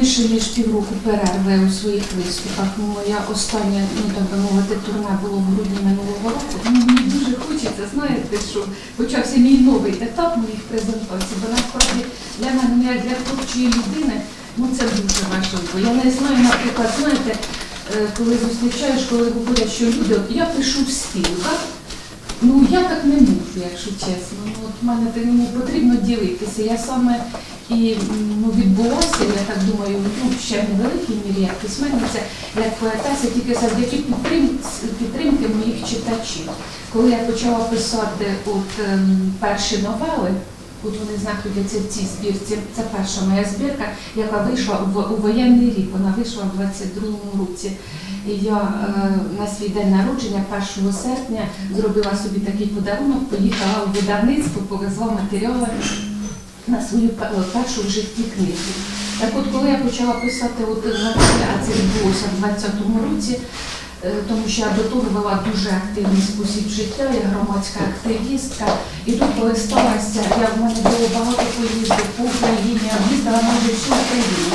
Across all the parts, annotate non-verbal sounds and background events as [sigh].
більше ніж півроку перерви у своїх виступах. Ну, моя остання, ну так би мовити, турне було в грудні минулого року. Мені дуже хочеться, знаєте, що почався мій новий етап моїх презентацій, бо насправді для мене, ну, для творчої людини, ну це дуже важливо. Я не знаю, наприклад, знаєте, е, коли зустрічаєш, коли говорять, що люди, от я пишу в стіл, так? Ну я так не можу, якщо чесно. Ну, от мене так потрібно ділитися. Я саме і ну, відбулася, я так думаю, ну ще в невеликій мірі як письменниця, як поетеса, тільки завдяки підтрим- підтримки моїх читачів. Коли я почала писати от ем, перші новели. От вони знаходяться в цій збірці. Це перша моя збірка, яка вийшла в, у воєнний рік. Вона вийшла в 22-му році. І я е, на свій день народження, 1 серпня, зробила собі такий подарунок, поїхала у видавництво, повезла матеріали на свою е, першу в житті книгу. Так от, коли я почала писати от а це відбулося в 20-му році, е, тому що я до того вела дуже активний спосіб життя, я громадська активістка. І тут, коли сталося, я в мене було багато поїздок по Україні, я їздила майже всю Україну.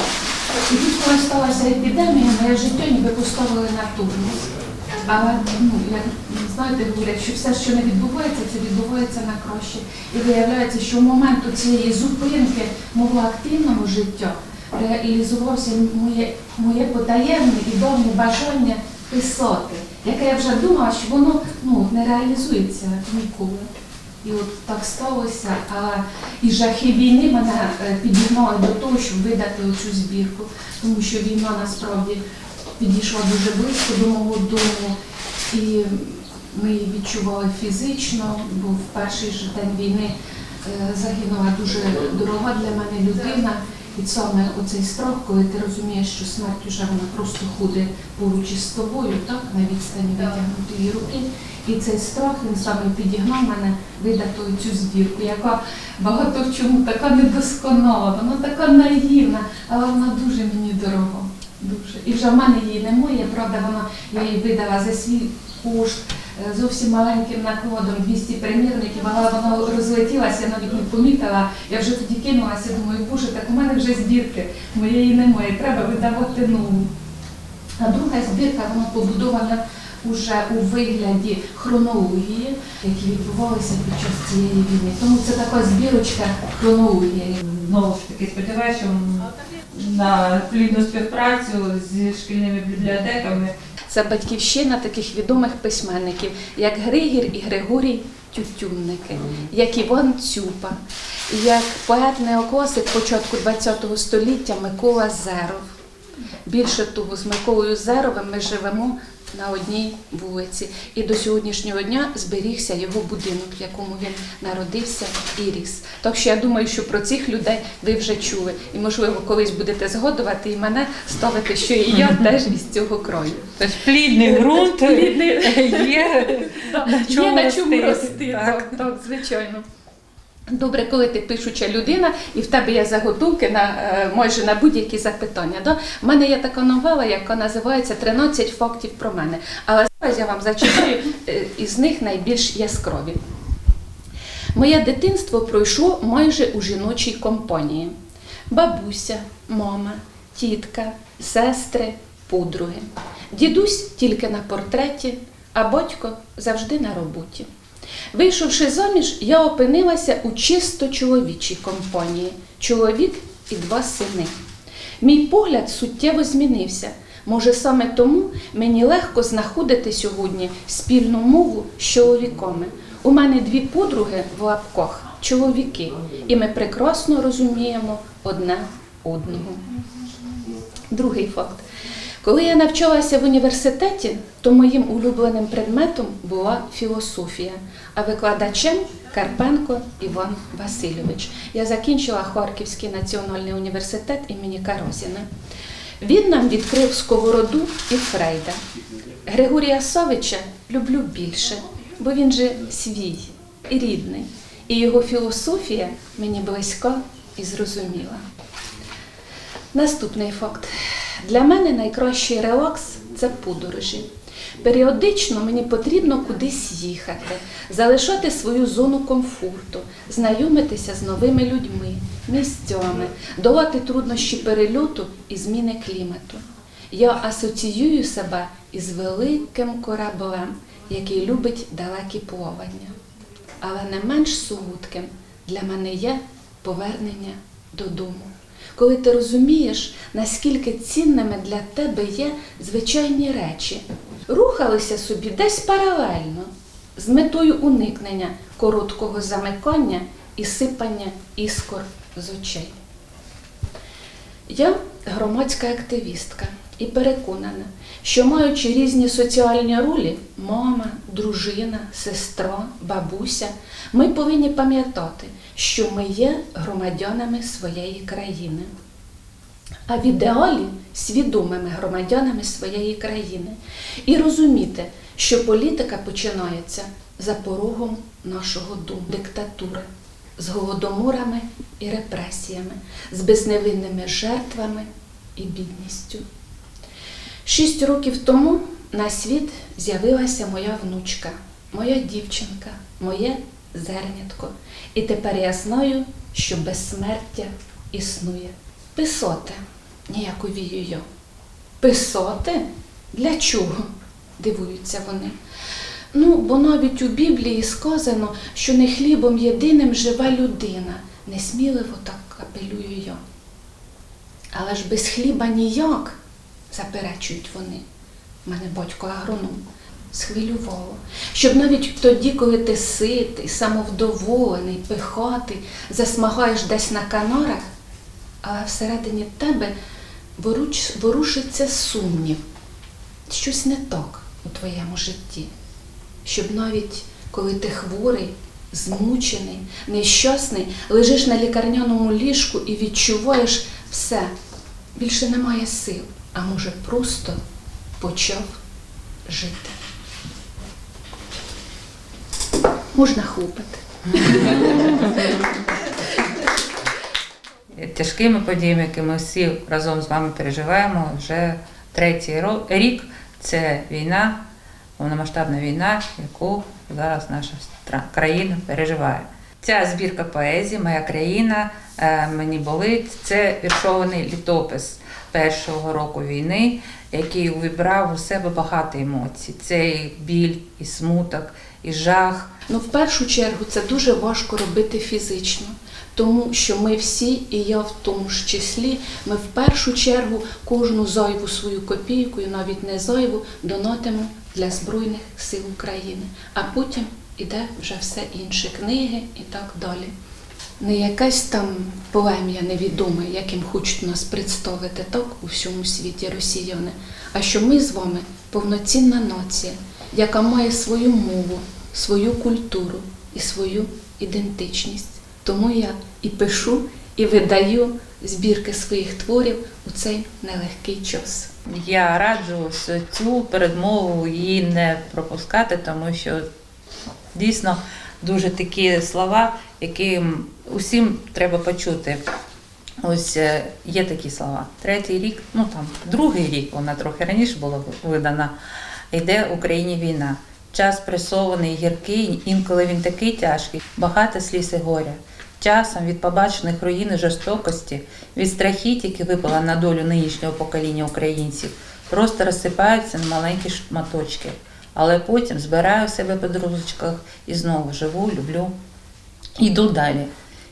І тут, коли сталася епідемія, моє життя ніби поставили на тормоз. Але ну, як знаєте, говорять, що все, що не відбувається, це відбувається на краще. І виявляється, що в момент цієї зупинки мого активного життя реалізувалося моє, моє потаємне і давнє бажання писати, яке я вже думала, що воно ну, не реалізується ніколи. І от так сталося. А і жахи війни мене е, підігнали до того, щоб видати оцю збірку, тому що війна насправді підійшла дуже близько до мого дому, і ми її відчували фізично, бо в перший же день війни е, загинула дуже дорога для мене людина. І саме оцей страх, коли ти розумієш, що смерть уже вона просто ходить поруч із тобою, так, на відстані витягнутої руки. І цей страх він саме підігнав мене видати цю збірку, яка багато в чому така недосконала, вона така наївна, але вона дуже мені дорога. Дуже. І вже в мене її немає, правда, вона я її видала за свій кошт. е, Зовсім маленьким накладом 200 примірників, але вона розлетілася, я навіть не помітила. Я вже тоді кинулася, думаю, боже, так у мене вже збірки моєї немає, треба видавати нову. А друга збірка вона побудована уже у вигляді хронології, які відбувалися під час цієї війни. Тому це така збірочка хронології. Знову ж таки, сподіваюся, що на плідну співпрацю зі шкільними бібліотеками Це батьківщина таких відомих письменників, як Григір і Григорій Тютюнники, як Іван Цюпа, як поет неокосик початку ХХ століття Микола Зеров. Більше того, з Миколою Зеровим ми живемо на одній вулиці. І до сьогоднішнього дня зберігся його будинок, в якому він народився і ріс. Так що я думаю, що про цих людей ви вже чули. І, можливо, колись будете згодувати і мене ставити, що і я [laughs] теж із цього краю. тобто плідний ґрунт є. на чому рости. так, звичайно. Добре, коли ти пишуча людина, і в тебе є заготовки на е, майже на будь-які запитання. Да? У мене є така новела, яка називається «13 фактів про мене. Але зараз я вам зачитаю е, із них найбільш яскраві. Моє дитинство пройшло майже у жіночій компанії: бабуся, мама, тітка, сестри, подруги. Дідусь тільки на портреті, а батько завжди на роботі. Вийшовши заміж, я опинилася у чисто чоловічій компанії чоловік і два сини. Мій погляд суттєво змінився. Може, саме тому мені легко знаходити сьогодні спільну мову з чоловіками. У мене дві подруги в лапках чоловіки, і ми прекрасно розуміємо одне одного. Другий факт. Коли я навчалася в університеті, то моїм улюбленим предметом була філософія, а викладачем Карпенко Іван Васильович. Я закінчила Харківський національний університет імені Карозіна. Він нам відкрив сковороду і Фрейда. Григорія Савича люблю більше, бо він же свій і рідний, і його філософія мені близька і зрозуміла. Наступний факт. Для мене найкращий релакс це подорожі. Періодично мені потрібно кудись їхати, залишати свою зону комфорту, знайомитися з новими людьми, місцями, долати труднощі перельоту і зміни клімату. Я асоціюю себе із великим кораблем, який любить далекі плавання. Але не менш солодким для мене є повернення додому. Коли ти розумієш, наскільки цінними для тебе є звичайні речі, рухалися собі десь паралельно з метою уникнення короткого замикання і сипання іскор з очей. Я громадська активістка і переконана, що маючи різні соціальні ролі мама, дружина, сестра, бабуся, ми повинні пам'ятати, що ми є громадянами своєї країни. А в ідеалі свідомими громадянами своєї країни і розуміти, що політика починається за порогом нашого дому, диктатури, з голодоморами і репресіями, з безневинними жертвами і бідністю. Шість років тому на світ з'явилася моя внучка, моя дівчинка, моє зернятко. І тепер я знаю, що безсмертя існує. Писоте, ніяковію я. Писоте? Для чого? дивуються вони. Ну, бо навіть у Біблії сказано, що не хлібом єдиним жива людина. Несміливо так апелюю я. Але ж без хліба ніяк, заперечують вони. У мене батько агроном схвилювало, щоб навіть тоді, коли ти ситий, самовдоволений, пихатий, засмагаєш десь на канарах, але всередині тебе ворушиться сумнів, щось не так у твоєму житті, щоб навіть коли ти хворий, змучений, нещасний, лежиш на лікарняному ліжку і відчуваєш все, більше немає сил, а може просто почав жити. Можна хлопати. [laughs] тяжкими подіями, які ми всі разом з вами переживаємо вже третій рік. Це війна, повномасштабна війна, яку зараз наша країна переживає. Ця збірка поезії Моя країна е, мені болить. Це віршований літопис першого року війни, який увібрав у себе багато емоцій. Це і біль, і смуток, і жах, Ну, в першу чергу, це дуже важко робити фізично, тому що ми всі, і я в тому ж числі, ми в першу чергу кожну зайву свою копійку, і навіть не зайву, донатимо для Збройних сил України. А потім іде вже все інше книги і так далі. Не якесь там плем'я невідоме, яким хочуть нас представити так у всьому світі росіяни, а що ми з вами повноцінна нація, яка має свою мову, свою культуру і свою ідентичність. Тому я і пишу, і видаю збірки своїх творів у цей нелегкий час. Я раджу цю передмову її не пропускати, тому що дійсно дуже такі слова, які усім треба почути. Ось е, є такі слова. Третій рік, ну там другий рік, вона трохи раніше була видана. Йде в Україні війна. Час пресований, гіркий, інколи він такий тяжкий, багато сліз і горя. Часом від побачених руїн і жорстокості, від страхіть, які випала на долю нинішнього покоління українців, просто розсипаються на маленькі шматочки. Але потім збираю себе по дружечках і знову живу, люблю, йду далі.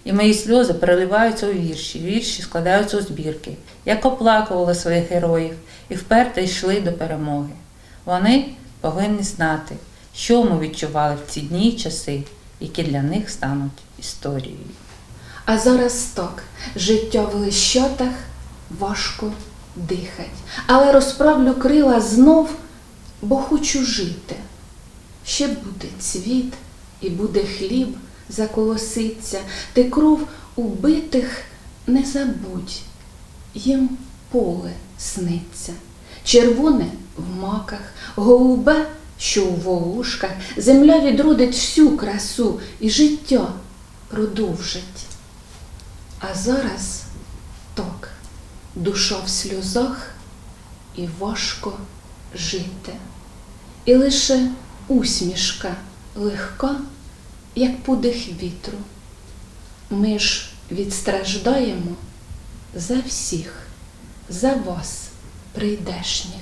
І мої сльози переливаються у вірші, вірші складаються у збірки, як оплакували своїх героїв і вперто йшли до перемоги. Вони повинні знати, що ми відчували в ці дні й часи, які для них стануть історією. А зараз так, життя в лищатах важко дихать. Але розправлю крила знов, бо хочу жити. Ще буде цвіт і буде хліб заколоситься, ти кров убитих не забудь, їм поле сниться, червоне в маках, голубе, що у волушках, земля відродить всю красу і життя продовжить. А зараз так, душа в сльозах і важко жити. і лише усмішка легка, як подих вітру. Ми ж відстраждаємо за всіх, за вас, прийдешніх,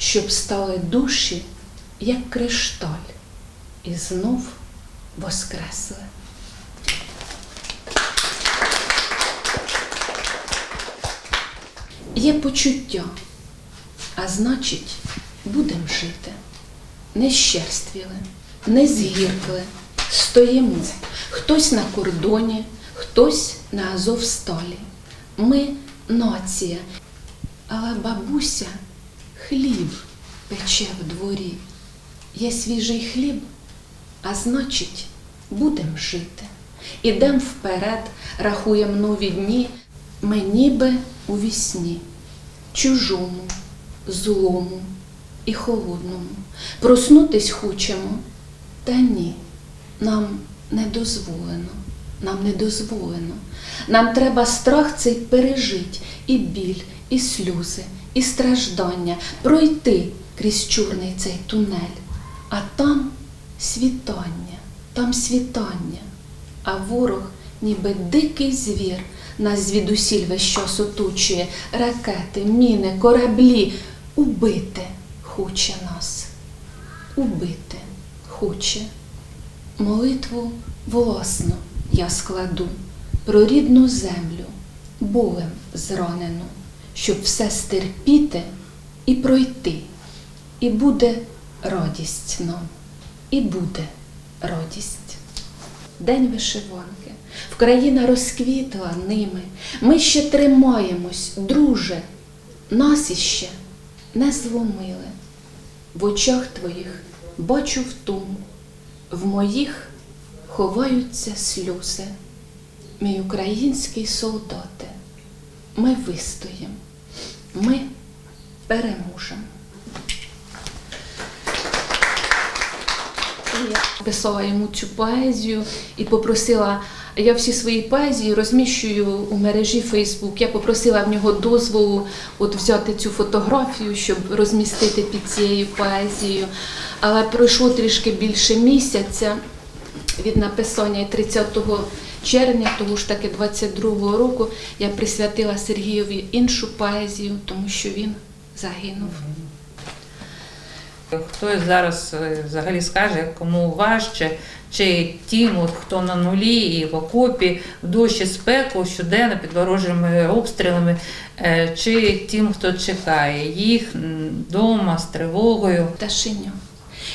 щоб стали душі, як кришталь, і знов воскресли. Є почуття, а значить, будемо жити. Не щерствіли, не згіркли, стоїмо. Хтось на кордоні, хтось на Азовсталі. Ми нація, але бабуся хліб пече в дворі. Є свіжий хліб, а значить, будемо жити. Ідем вперед, рахуємо нові дні, ми ніби у вісні, чужому, злому і холодному. Проснутись хочемо, та ні, нам не дозволено, нам не дозволено. Нам треба страх цей пережить, і біль, і сльози, і страждання, пройти крізь чорний цей тунель. А там світання, там світання, а ворог, ніби дикий звір, нас звідусіль весь час оточує, ракети, міни, кораблі. Убити хоче нас, убити хоче. Молитву власну я складу про рідну землю, болем зранену, щоб все стерпіти і пройти. І буде радість нам, і буде радість. День вишиванки. Вкраїна розквітла ними. Ми ще тримаємось, друже, нас іще не зломили. В очах твоїх бачу втому, в моїх ховаються сльози. Мій український солдате, ми вистоїм, ми переможемо. Я писала йому цю поезію і попросила. Я всі свої поезії розміщую у мережі Фейсбук. Я попросила в нього дозволу от взяти цю фотографію, щоб розмістити під цією поезією. Але пройшло трішки більше місяця від написання і 30 червня, того ж таки 22-го року, я присвятила Сергієві іншу поезію, тому що він загинув. Хтось зараз е, взагалі скаже, кому важче, чи тим, от, хто на нулі і в окопі, в дощі спеку, щоденно під ворожими обстрілами, е, чи тим, хто чекає їх вдома з тривогою. пташеня.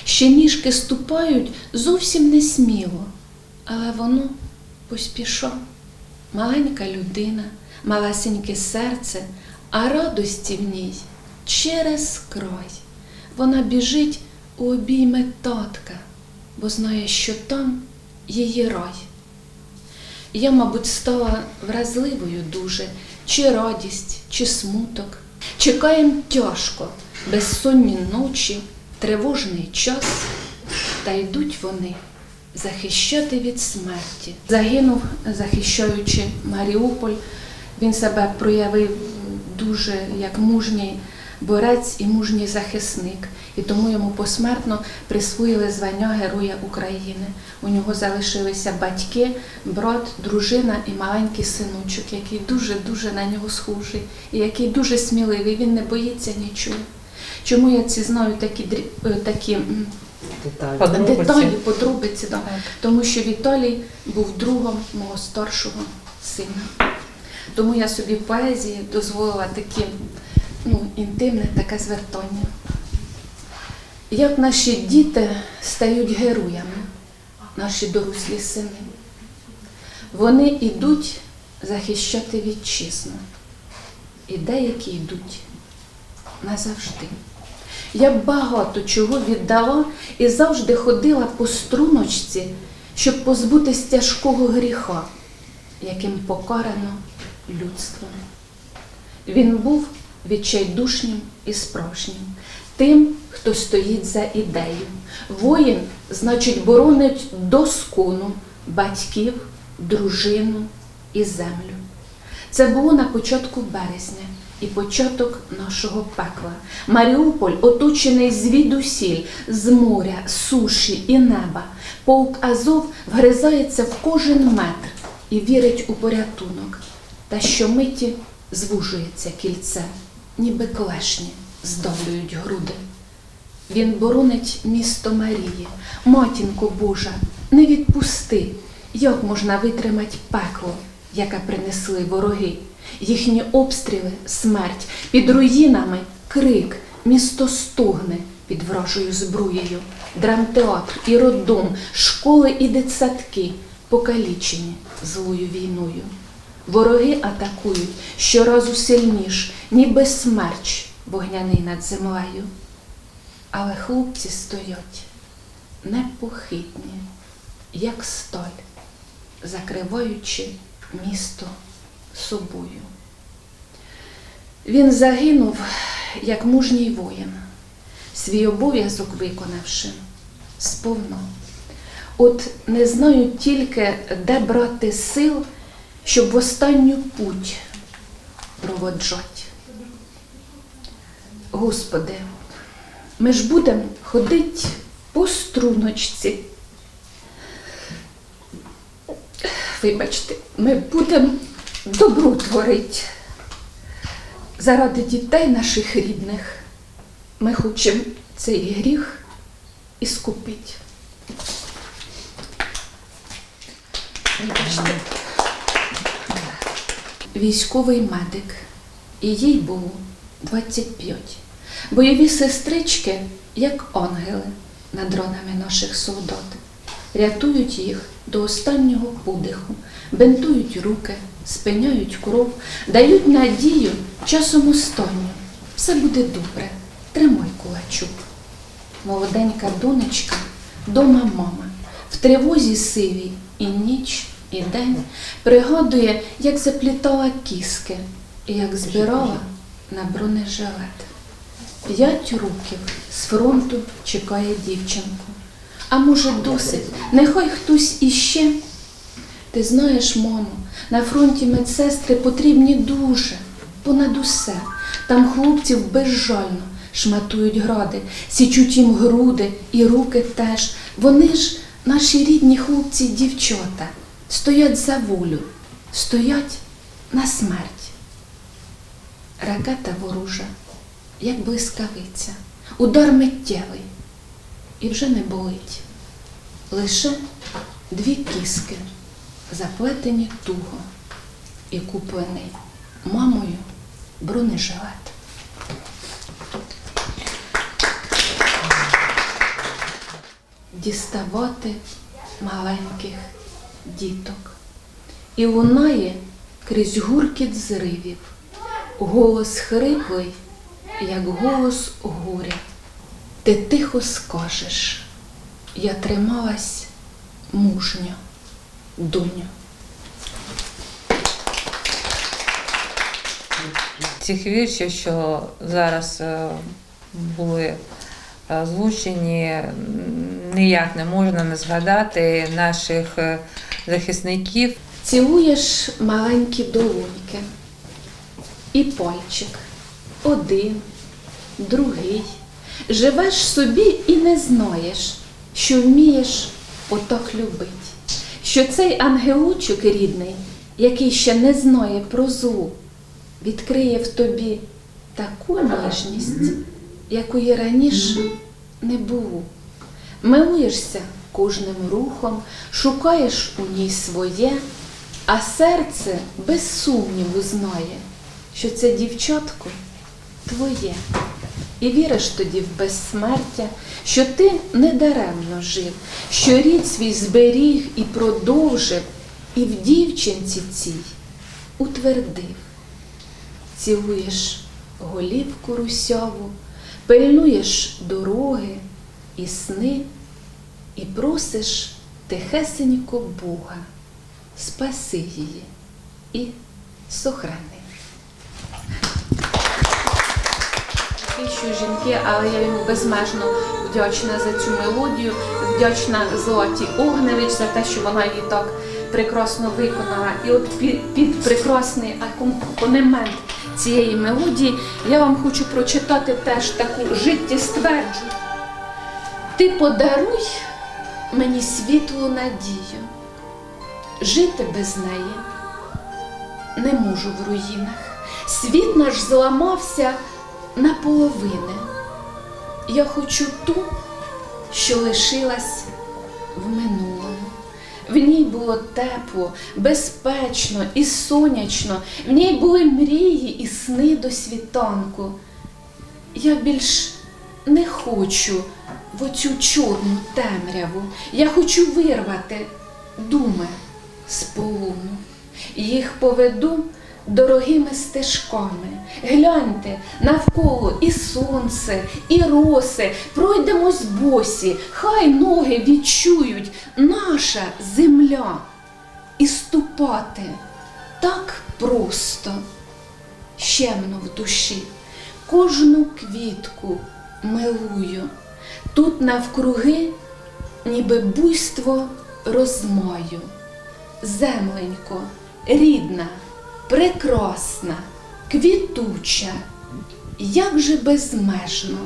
Ще ніжки ступають зовсім не сміло, але воно поспішав. Маленька людина, малесеньке серце, а радості в ній через край. Вона біжить у обійми татка, бо знає, що там її рай. Я, мабуть, стала вразливою дуже, чи радість, чи смуток. Чекаєм тяжко, безсонні ночі, тривожний час, та йдуть вони захищати від смерті. Загинув, захищаючи Маріуполь. Він себе проявив дуже як мужній борець і мужній захисник, і тому йому посмертно присвоїли звання Героя України. У нього залишилися батьки, брат, дружина і маленький синочок, який дуже-дуже на нього схожий, і який дуже сміливий, він не боїться нічого. Чому я ці знаю такі, е, такі Подробиці. деталі, подробиці? Да. Тому що Віталій був другом мого старшого сина. Тому я собі в поезії дозволила такі ну, інтимне таке звертання. Як наші діти стають героями, наші дорослі сини. Вони йдуть захищати вітчизну. І деякі йдуть назавжди. Я багато чого віддала і завжди ходила по струночці, щоб позбутись тяжкого гріха, яким покарано людство. Він був відчайдушнім і справжнім, тим, хто стоїть за ідею. Воїн, значить, боронить доскону батьків, дружину і землю. Це було на початку березня. І початок нашого пекла. Маріуполь оточений звідусіль, з моря, суші і неба. Полк Азов вгризається в кожен метр і вірить у порятунок. Та щомиті звужується кільце, ніби клешні здавлюють груди. Він боронить місто Марії, матінко Божа, не відпусти, як можна витримати пекло, яке принесли вороги. Їхні обстріли, смерть, під руїнами крик, місто стогне під вражою збруєю, драмтеатр і роддом, школи і дитсадки покалічені злою війною. Вороги атакують щоразу сильніш, ніби смерч вогняний над землею. Але хлопці стоять непохитні, як сталь, закриваючи місто собою. Він загинув, як мужній воїн, свій обов'язок виконавши сповно. От не знаю тільки, де брати сил, щоб в останню путь проводжать. Господи, ми ж будемо ходити по струночці. Вибачте, ми будемо добру творити. Заради дітей наших рідних ми хочемо цей гріх іскупити. Військовий медик, і їй було 25. Бойові сестрички, як ангели над дронами наших солдат, рятують їх до останнього подиху, бинтують руки, спиняють кров, дають надію часом останню. Все буде добре, тримай кулачок. Молоденька донечка, дома мама, в тривозі сивій і ніч, і день пригадує, як заплітала кіски і як збирала на бронежилет. П'ять років з фронту чекає дівчинку. А може, досить, нехай хтось іще. Ти знаєш, мамо, на фронті медсестри потрібні дуже, понад усе. Там хлопців безжально шматують гради, січуть їм груди і руки теж. Вони ж, наші рідні хлопці дівчата, стоять за волю, стоять на смерть. Ракета ворожа, як блискавиця, удар миттєвий, і вже не болить. Лише дві кіски, заплетені туго і куплений мамою бронежилет. Діставати маленьких діток. І лунає крізь гуркіт зривів, голос хриплий, як голос горя. Ти тихо скажеш, я трималась мужньо, доню. Цих віршів, що зараз е, були озвучені, ніяк не можна не згадати наших е, захисників. Цілуєш маленькі долоньки і пальчик один, другий. Живеш собі і не знаєш, що вмієш отак любить, що цей ангелочок рідний, який ще не знає про злу, відкриє в тобі таку ніжність, якої раніше не було. Милуєшся кожним рухом, шукаєш у ній своє, а серце без сумніву знає, що це дівчатко твоє. І віриш тоді в безсмертя, що ти недаремно жив, що рід свій зберіг і продовжив, і в дівчинці цій утвердив. Цілуєш голівку русяву, пильнуєш дороги і сни, і просиш тихесенько Бога, спаси її і сохрани. Що жінки, але я йому безмежно вдячна за цю мелодію, вдячна Золоті Огневич за те, що вона її так прекрасно виконала. І от під, прекрасний акомпанемент цієї мелодії, я вам хочу прочитати теж таку життєстверджу. Ти подаруй мені світлу надію. Жити без неї не можу в руїнах. Світ наш зламався наполовини. Я хочу ту, що лишилась в минулому. В ній було тепло, безпечно і сонячно, в ній були мрії і сни до світанку. Я більш не хочу в оцю чорну темряву. Я хочу вирвати думи з полуну. Їх поведу дорогими стежками. Гляньте навколо і сонце, і роси. Пройдемось босі, хай ноги відчують наша земля. І ступати так просто, щемно в душі. Кожну квітку милую. Тут навкруги, ніби буйство розмаю. Земленько, рідна, прекрасна, квітуча, як же безмежно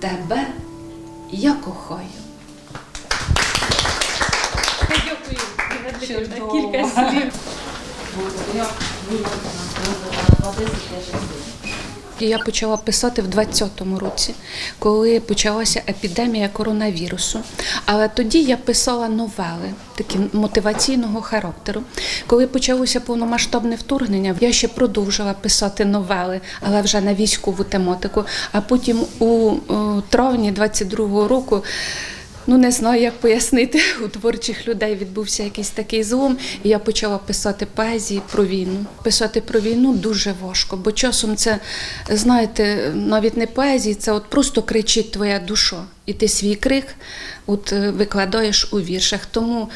тебе я кохаю. Дякую. Чудово. Кілька слів. Я почала писати в 20-му році, коли почалася епідемія коронавірусу. Але тоді я писала новели, такі мотиваційного характеру. Коли почалося повномасштабне вторгнення, я ще продовжила писати новели, але вже на військову тематику. А потім у, у травні 22-го року. Ну, не знаю, як пояснити. У творчих людей відбувся якийсь такий злом, і я почала писати поезії про війну. Писати про війну дуже важко, бо часом це, знаєте, навіть не поезії, це от просто кричить твоя душа. І ти свій крик от, е, викладаєш у віршах. Тому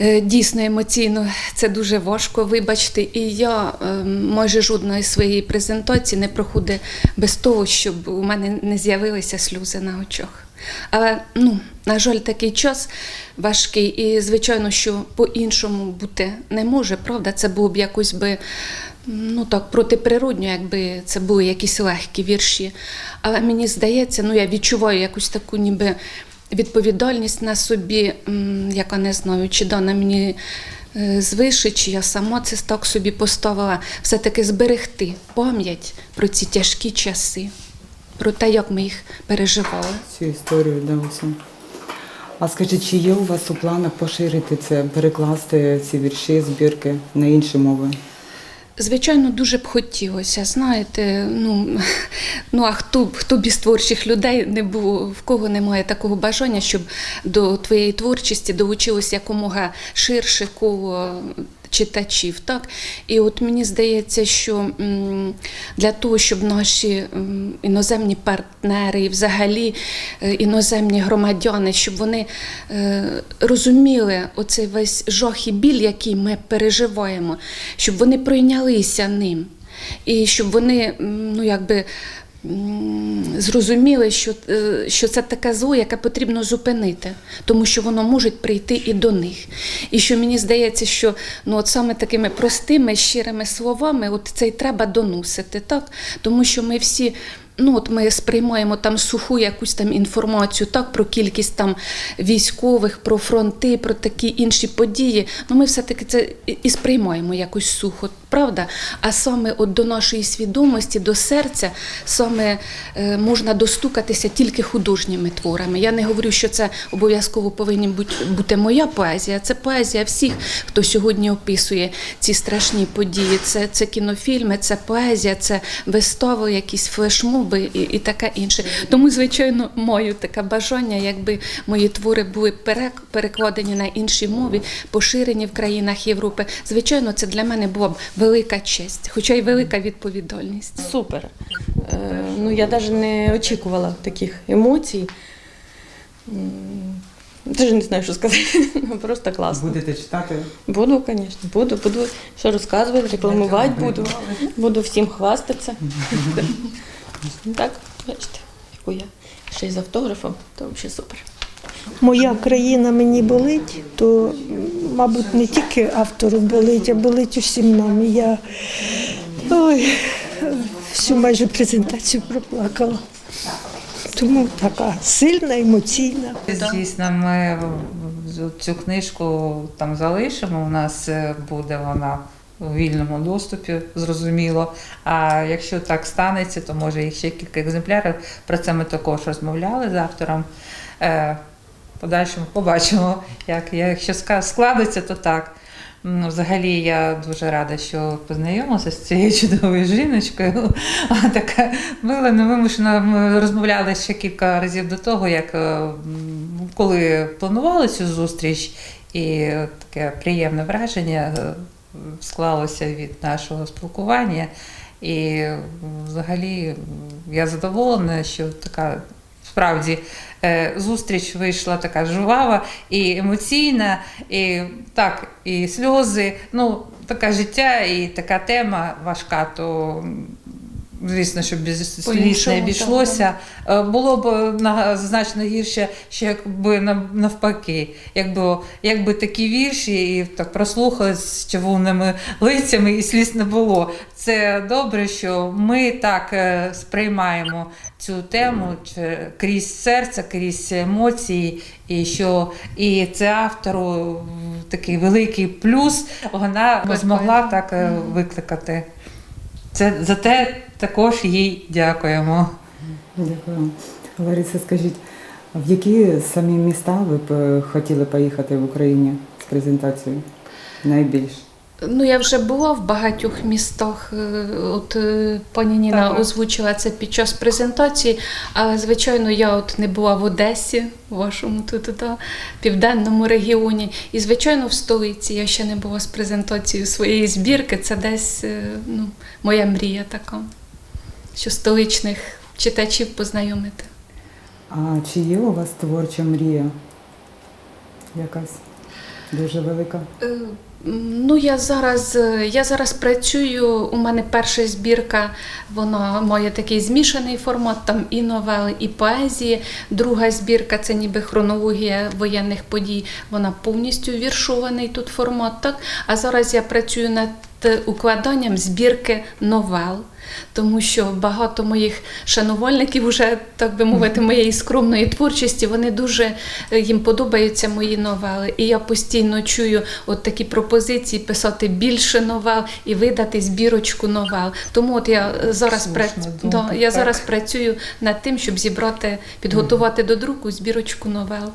е, дійсно емоційно це дуже важко. Вибачте, і я е, майже жодної своєї презентації не проходить без того, щоб у мене не з'явилися сльози на очах. Але ну, на жаль, такий час важкий, і звичайно, що по-іншому бути не може. Правда, це було б якось би ну так протиприродньо, якби це були якісь легкі вірші. Але мені здається, ну я відчуваю якусь таку ніби відповідальність на собі, яка не знаю, чи дана мені. е, Звише, чи я сама це так собі поставила, все-таки зберегти пам'ять про ці тяжкі часи, про те, як ми їх переживали. цю історію да, усю. А скажіть, чи є у вас у планах поширити це, перекласти ці вірші, збірки на інші мови? Звичайно, дуже б хотілося. Знаєте, ну, ну а хто хто б із творчих людей не було, в кого немає такого бажання, щоб до твоєї творчості долучилось якомога ширше коло читачів. Так? І от мені здається, що для того, щоб наші іноземні партнери і взагалі е, іноземні громадяни, щоб вони е, розуміли оцей весь жах і біль, який ми переживаємо, щоб вони пройнялися ним. І щоб вони ну, якби, зрозуміли, що, е, що це таке зло, яке потрібно зупинити, тому що воно може прийти і до них. І що мені здається, що ну, от саме такими простими, щирими словами от це й треба доносити, так? тому що ми всі. Ну, от ми сприймаємо там суху якусь там інформацію, так, про кількість там військових, про фронти, про такі інші події. Ну, ми все-таки це і- сприймаємо якось сухо, правда? А саме от до нашої свідомості, до серця, саме е, можна достукатися тільки художніми творами. Я не говорю, що це обов'язково повинні бути, бути моя поезія. Це поезія всіх, хто сьогодні описує ці страшні події. Це, це кінофільми, це поезія, це вистави, якісь флешмоби і, і таке інше. Тому, звичайно, маю таке бажання, якби мої твори були перекладені на інші мови, поширені в країнах Європи. Звичайно, це для мене була б велика честь, хоча й велика відповідальність. Супер. Е, ну, я навіть не очікувала таких емоцій. Навіть не знаю, що сказати. [laughs] Просто класно. Будете читати? Буду, звісно, буду. Буду що розказувати, рекламувати буду. Буду всім хвастатися. [laughs] Так, бачите, яку я ще й з автографом, то взагалі супер. Моя країна мені болить, то, мабуть, не тільки автору болить, а болить усім нам. Я ой, всю майже презентацію проплакала. Тому така сильна, емоційна. Звісно, ми цю книжку там залишимо. У нас е, буде вона у вільному доступі, зрозуміло. А якщо так станеться, то може їх ще кілька екземплярів. Про це ми також розмовляли з автором. Е, Подальшому побачимо, як якщо складеться, то так. Взагалі я дуже рада, що познайомилася з цією чудовою жіночкою. Вона така мила, невимушена. Ми розмовляли ще кілька разів до того, як е, коли планували цю зустріч, і таке приємне враження е, склалося від нашого спілкування. І взагалі я задоволена, що така справді е, зустріч вийшла така жвава і емоційна, і так, і сльози. Ну, таке життя і така тема важка, то звісно, що без сліз не обійшлося. Е, Було б на- значно гірше, ще якби навпаки, якби, якби такі вірші і так прослухали з човунними лицями і сліз не було. Це добре, що ми так е, сприймаємо цю тему крізь серце, крізь емоції, і що і це автору такий великий плюс, вона змогла так е, викликати. Це за те також їй дякуємо. Дякую. Лариса, скажіть, в які самі міста ви б е, хотіли поїхати в Україні з презентацією? Найбільш? Ну, я вже була в багатьох містах. е, От е, пані Ніна Так. озвучила це під час презентації. Але, звичайно, я от не була в Одесі, в вашому тут, та, південному регіоні. І, звичайно, в столиці я ще не була з презентацією своєї збірки. Це десь ну, моя мрія така, що столичних читачів познайомити. А чи є у вас творча мрія? Якась дуже велика? Е, Ну, я зараз, е, я зараз працюю. У мене перша збірка, вона має такий змішаний формат, там і новели, і поезії. Друга збірка це ніби хронологія воєнних подій. Вона повністю віршований тут формат. Так? А зараз я працюю над укладанням збірки новел. Тому що багато моїх шанувальників, уже, так би мовити, моєї скромної творчості, вони дуже е, їм подобаються мої новели. І я постійно чую от такі пропозиції писати більше новел і видати збірочку новел. Тому от я зараз Слушна думка, да, я так. зараз працюю над тим, щоб зібрати, підготувати до друку збірочку новел.